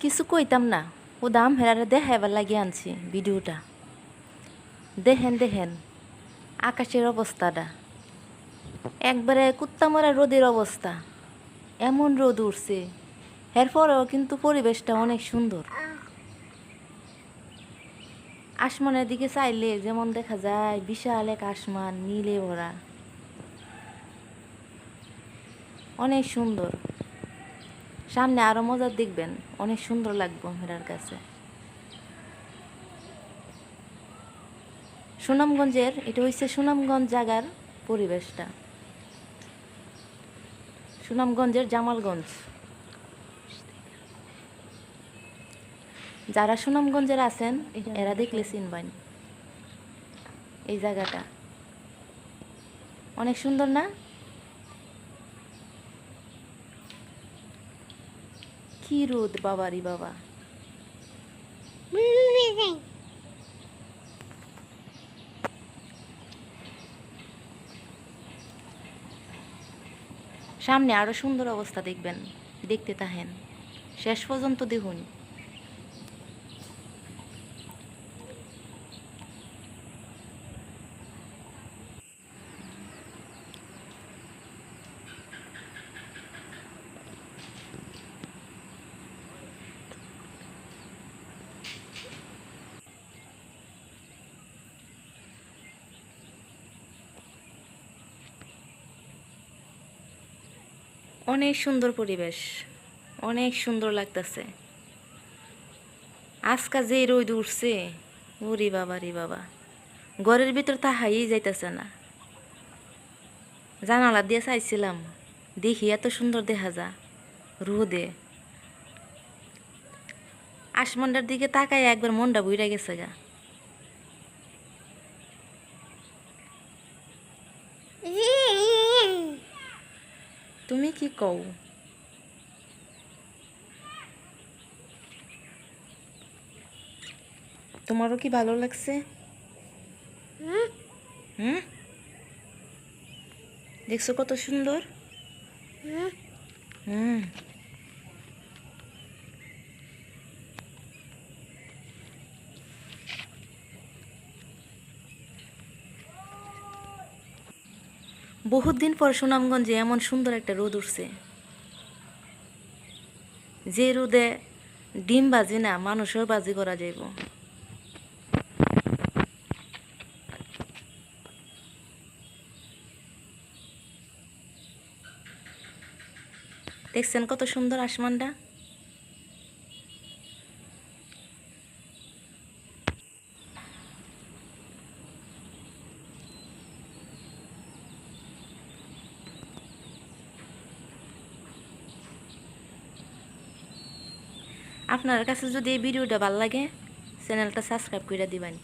কিছু কইতাম না ও দাম হেরারে দেখাইবার লাগিয়ে আনছি ভিডিওটা দেখেন দেখেন আকাশের অবস্থাটা একবারে কুত্তামারা রোদের অবস্থা এমন রোদ উঠছে এরপরেও কিন্তু পরিবেশটা অনেক সুন্দর আসমানের দিকে চাইলে যেমন দেখা যায় বিশাল এক আসমান নীলে ভরা অনেক সুন্দর সামনে আরও মজার দেখবেন। অনেক সুন্দর লাগবে মেরার কাছে। সুনামগঞ্জের এটা হচ্ছে সুনামগঞ্জ জায়গার পরিবেশটা। সুনামগঞ্জের জামালগঞ্জ। যারা সুনামগঞ্জের আছেন এরা দেখলে চিনবেন। এই জায়গাটা। অনেক সুন্দর না? কি রোদ বাবারি বাবা। সামনে আরও সুন্দর অবস্থা দেখবেন দেখতে তাহেন শেষ পর্যন্ত দেখুন। অনেক সুন্দর পরিবেশ। অনেক সুন্দর লাগতেছে। আজকা যে রোদ উঠছে, ওরে বাবা রে বাবা। ঘরের ভিতর তাহাই যাইতেছে না। জানালা দিয়ে চাইছিলাম, দেখি এত সুন্দর দেখা যা, রোদে। আসমানটার দিকে তাকাই একবার মনটা বুইরা গেছে গা। তুমি কি কও? তোমারও কি ভালো লাগছে? হুম? দেখছ কত সুন্দর? হুম। বহুত দিন পর সুনামগঞ্জে এমন সুন্দর একটা রোদ উঠছে। যে রোদে ডিম বাজি না মানুষের বাজি করা যাইব। দেখছেন কত সুন্দর আসমানটা? আপনার কাছে যদি এই ভিডিওটা ভালো লাগে চ্যানেলটা সাবস্ক্রাইব করে দিবেন।